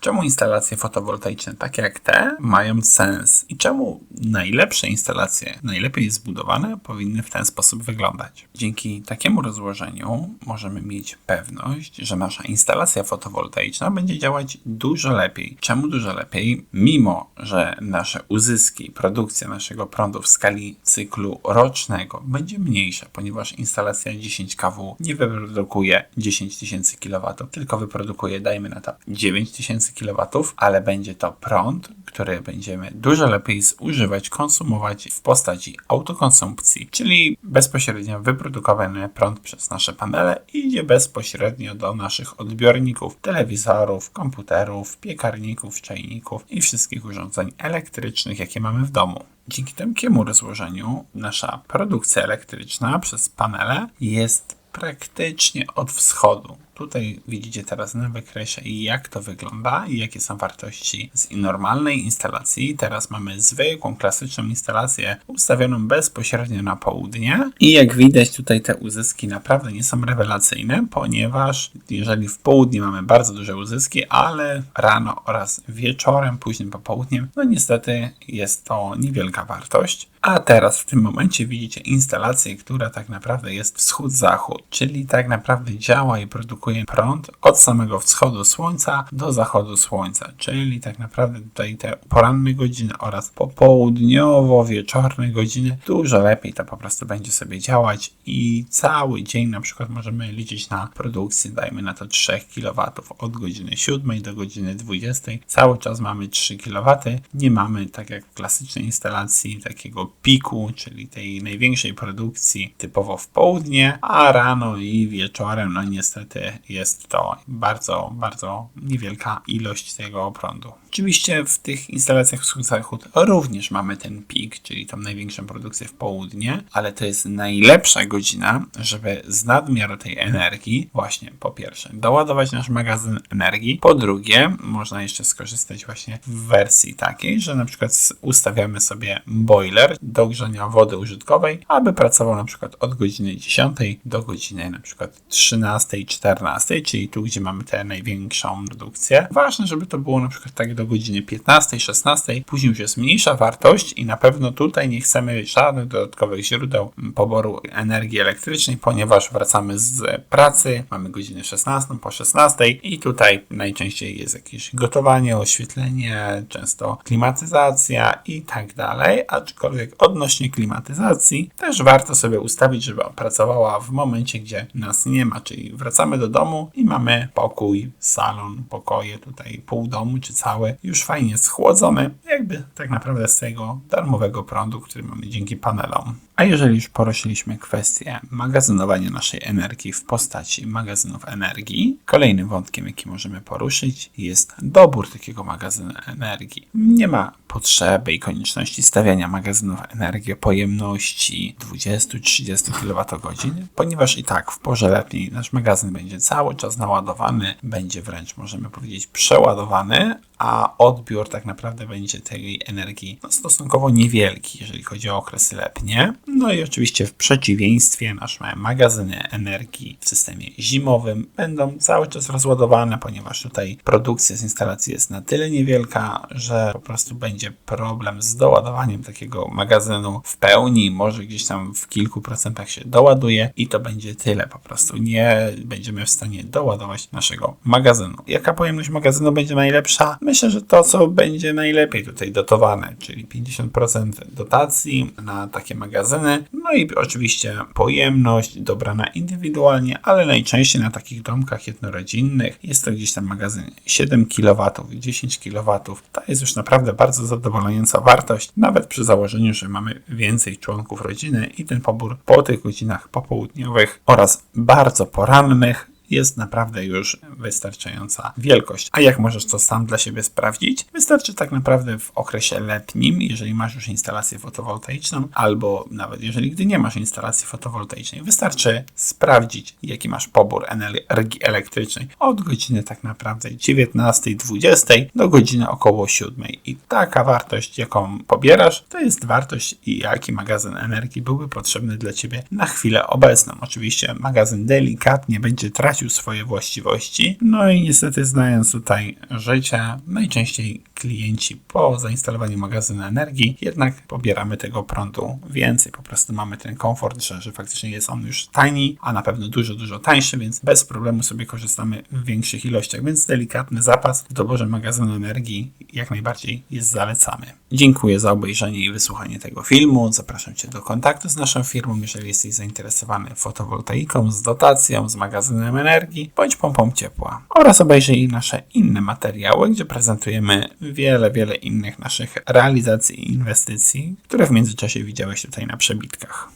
Czemu instalacje fotowoltaiczne takie jak te mają sens i czemu najlepsze instalacje, najlepiej zbudowane, powinny w ten sposób wyglądać? Dzięki takiemu rozłożeniu możemy mieć pewność, że nasza instalacja fotowoltaiczna będzie działać dużo lepiej. Czemu dużo lepiej? Mimo, że nasze uzyski, produkcja naszego prądu w skali cyklu rocznego będzie mniejsza, ponieważ instalacja 10 kW nie wyprodukuje 10 tysięcy kW, tylko wyprodukuje, dajmy na to, 9 kW, ale będzie to prąd, który będziemy dużo lepiej zużywać, konsumować w postaci autokonsumpcji, czyli bezpośrednio wyprodukowany prąd przez nasze panele idzie bezpośrednio do naszych odbiorników, telewizorów, komputerów, piekarników, czajników i wszystkich urządzeń elektrycznych, jakie mamy w domu. Dzięki takiemu rozłożeniu nasza produkcja elektryczna przez panele jest praktycznie od wschodu. Tutaj widzicie teraz na wykresie jak to wygląda i jakie są wartości z normalnej instalacji. Teraz mamy zwykłą, klasyczną instalację ustawioną bezpośrednio na południe i jak widać tutaj te uzyski naprawdę nie są rewelacyjne, ponieważ jeżeli w południe mamy bardzo duże uzyski, ale rano oraz wieczorem, późnym popołudniem, no niestety jest to niewielka wartość. A teraz w tym momencie widzicie instalację, która tak naprawdę jest wschód-zachód, czyli tak naprawdę działa i produkuje prąd od samego wschodu słońca do zachodu słońca, czyli tak naprawdę tutaj te poranne godziny oraz popołudniowo-wieczorne godziny dużo lepiej to po prostu będzie sobie działać i cały dzień na przykład możemy liczyć na produkcję, dajmy na to 3 kW od godziny 7 do godziny 20. Cały czas mamy 3 kW, nie mamy tak jak w klasycznej instalacji takiego piku, czyli tej największej produkcji typowo w południe, a rano i wieczorem, no niestety jest to bardzo, bardzo niewielka ilość tego prądu. Oczywiście w tych instalacjach wschód-zachód również mamy ten pik, czyli tą największą produkcję w południe, ale to jest najlepsza godzina, żeby z nadmiaru tej energii właśnie po pierwsze doładować nasz magazyn energii, po drugie można jeszcze skorzystać właśnie w wersji takiej, że na przykład ustawiamy sobie boiler do grzania wody użytkowej, aby pracował na przykład od godziny 10 do godziny na przykład 13, 14, czyli tu, gdzie mamy tę największą produkcję. Ważne, żeby to było na przykład tak do godziny 15, 16, później już jest mniejsza wartość i na pewno tutaj nie chcemy żadnych dodatkowych źródeł poboru energii elektrycznej, ponieważ wracamy z pracy, mamy godzinę 16 po 16 i tutaj najczęściej jest jakieś gotowanie, oświetlenie, często klimatyzacja i tak dalej, aczkolwiek odnośnie klimatyzacji też warto sobie ustawić, żeby pracowała w momencie, gdzie nas nie ma, czyli wracamy do domu i mamy pokój, salon, pokoje, tutaj pół domu czy całe już fajnie schłodzone, jakby tak naprawdę z tego darmowego prądu, który mamy dzięki panelom. A jeżeli już poruszyliśmy kwestię magazynowania naszej energii w postaci magazynów energii, kolejnym wątkiem, jaki możemy poruszyć, jest dobór takiego magazynu energii. Nie ma potrzeby i konieczności stawiania magazynów energii o pojemności 20-30 kWh, ponieważ i tak w porze letniej nasz magazyn będzie cały czas naładowany, będzie wręcz możemy powiedzieć przeładowany, a odbiór tak naprawdę będzie tej energii no, stosunkowo niewielki, jeżeli chodzi o okresy letnie. No i oczywiście w przeciwieństwie nasze magazyny energii w systemie zimowym będą cały czas rozładowane, ponieważ tutaj produkcja z instalacji jest na tyle niewielka, że po prostu będzie problem z doładowaniem takiego magazynu w pełni, może gdzieś tam w kilku procentach się doładuje i to będzie tyle po prostu. Nie będziemy w stanie doładować naszego magazynu. Jaka pojemność magazynu będzie najlepsza? Myślę, że to, co będzie najlepiej tutaj dotowane, czyli 50% dotacji na takie magazyny, no i oczywiście pojemność dobrana indywidualnie, ale najczęściej na takich domkach jednorodzinnych jest to gdzieś tam magazyn 7 kW, 10 kW. To jest już naprawdę bardzo zadowalająca wartość, nawet przy założeniu, że mamy więcej członków rodziny i ten pobór po tych godzinach popołudniowych oraz bardzo porannych jest naprawdę już wystarczająca wielkość. A jak możesz to sam dla siebie sprawdzić? Wystarczy tak naprawdę w okresie letnim, jeżeli masz już instalację fotowoltaiczną, albo nawet jeżeli gdy nie masz instalacji fotowoltaicznej, wystarczy sprawdzić, jaki masz pobór energii elektrycznej od godziny tak naprawdę 19-20 do godziny około 7. I taka wartość, jaką pobierasz, to jest wartość i jaki magazyn energii byłby potrzebny dla Ciebie na chwilę obecną. Oczywiście magazyn delikatnie będzie tracił stracił swoje właściwości. No i niestety znając tutaj życie, najczęściej klienci po zainstalowaniu magazynu energii jednak pobieramy tego prądu więcej. Po prostu mamy ten komfort, że, że faktycznie jest on już tani, a na pewno dużo, dużo tańszy, więc bez problemu sobie korzystamy w większych ilościach. Więc delikatny zapas w doborze magazynu energii jak najbardziej jest zalecamy. Dziękuję za obejrzenie i wysłuchanie tego filmu. Zapraszam Cię do kontaktu z naszą firmą, jeżeli jesteś zainteresowany fotowoltaiką, z dotacją, z magazynem energii bądź pompą ciepła. Oraz obejrzyj nasze inne materiały, gdzie prezentujemy wiele, wiele innych naszych realizacji i inwestycji, które w międzyczasie widziałeś tutaj na przebitkach.